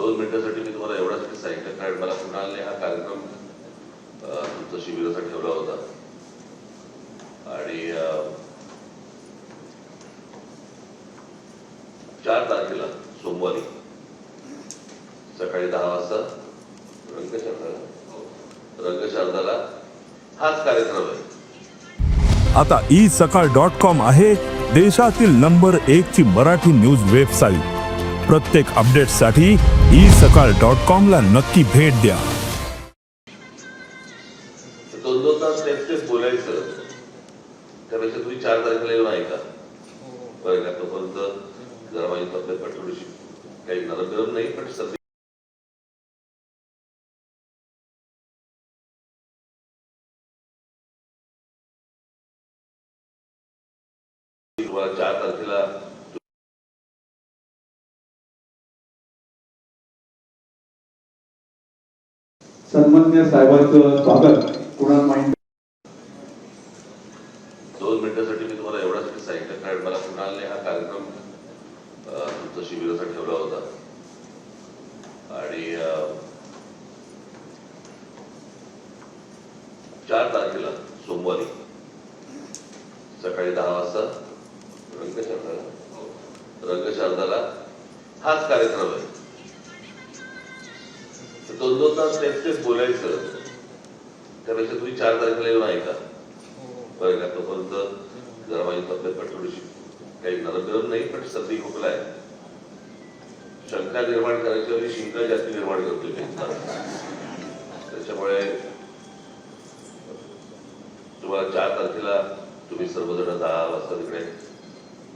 दोन मिनिटासाठी मी तुम्हाला एवढ्यासाठी सांगितलं कारण मला कुणालने हा कार्यक्रम अ, तुमचा शिबिराचा ठेवला होता. आणि चार तारखेला सोमवारी सकाळी दहा वाजता रंगशारदाला रंगशारदाला हाच कार्यक्रम आहे. आता ई सकाळ डॉट कॉम आहे देशातील नंबर एक ची मराठी न्यूज वेबसाईट. प्रत्येक अपडेटसाठी ई सकाळ डॉट कॉम ला नक्की भेट द्या. दोन दोन तास तेच बोलायचं. त्यापेक्षा तुम्ही चार तारखेला येऊन ऐका. बरं का तोपर्यंत जरा माझी तब्येत पण थोडीशी काही नरम गरम नाही पण सर्दी चार तारखेला सन्मान्य साहेबांचं स्वागत. कुणाल माहिती दोन मिनिटासाठी मी तुम्हाला एवढ्यासाठी सांगितलं कारण मला कुणालने हा कार्यक्रम तुमच्या शिबिराचा ठेवला होता. आणि चार तारखेला सोमवारी सकाळी दहा वाजता रंगशारदाला रंगशारदाला हाच कार्यक्रम आहे. दोन दोन तास तेच तेच बोलायचं त्यापेक्षा तुम्ही चार तारखेला येऊन ऐका. बरं का तोपर्यंत जरा माझी तब्येत पण थोडीशी काही नरम गरम नाही पण सर्दी खोकला आहे. शंका निर्माण करायच्या वेळी शिंका जास्त निर्माण करतो त्याच्यामुळे तुम्हाला चार तारखेला तुम्ही सर्वजण दहा वाजता तिकडे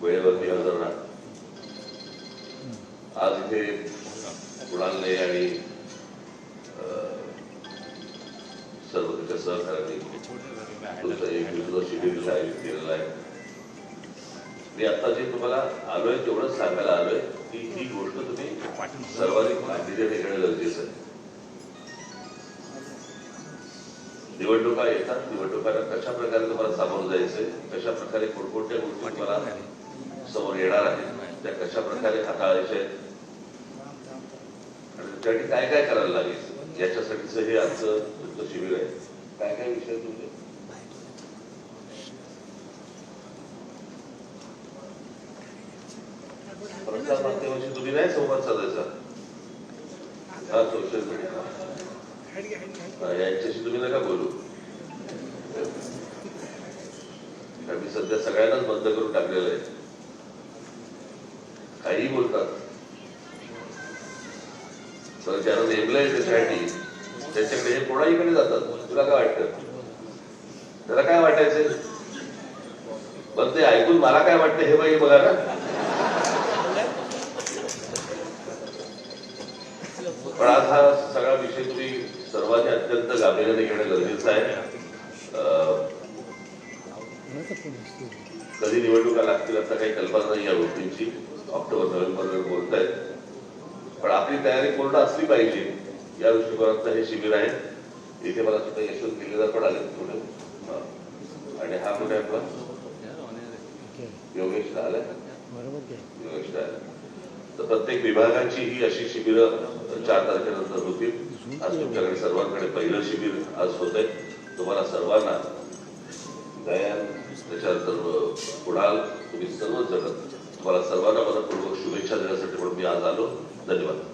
वेळेवरती हजर राहा. आज इथे कुणाल आणि त्याच्या सहकार्याने तुमचं एक विविध शिबिर आयोजित केलेलं आहे. मी आता जे तुम्हाला आलोय तेवढंच सांगायला आलोय की ही गोष्ट तुम्ही सर्वाधिक गांभीर्याने घेणं गरजेचं आहे. निवडणुका येतात निवडणुकांना कशा प्रकारे तुम्हाला सामोरं जायचंय कशा प्रकारे कोणकोणत्या गोष्टी तुम्हाला समोर येणार आहेत त्या कशा प्रकारे हाताळायच्या आहेत आणि त्यासाठी काय काय करायला लागेल याच्यासाठीच हे आजचं तुमचं शिबिर आहे. काय काय विषय आहेत तुमचे? प्रसार माध्यमाशी तुम्ही नाही संवाद साधायचा. हा सोशल मीडिया यांच्याशी तुम्ही नका बोलू. कारण मी सध्या सगळ्यांनाच बंद करून टाकलेलं आहे. काही बोलतात. तर ज्यांना नेमलंय त्याच्यासाठी त्याच्याकडे हे कोणाहीकडे जातात? तुला काय वाटत? त्याला काय वाटायचं? पण ते ऐकून मला काय वाटतं हे बाई बघा ना. पण आज हा सगळा विषय तुम्ही सर्वांनी अत्यंत गांभीर्याने घेणं गरजेचं आहे. अं, कधी निवडणुका लागतील असा काही कल्पना नाही या गोष्टींची. ऑक्टोबर नोव्हेंबर बोलतायत. पण आपली तयारी पूर्ण असली पाहिजे या दृष्टिकोनातलं हे शिबिर आहे. तिथे मला सुद्धा यशवंत केलेला पण आले थोडे. आणि हा कुठे आपला योगेश आलाय. योगेश तर प्रत्येक विभागाची ही अशी शिबिरं चार तारखेनंतर होतील. आज तुमच्याकडे सर्वांकडे पहिलं शिबिर आज होत आहे तुम्हाला सर्वांना दयान त्याच्यानंतर कुणाल तुम्ही सर्वच जण. तुम्हाला सर्वांना मनपूर्वक शुभेच्छा देण्यासाठी म्हणून मी आज आलो. धन्यवाद.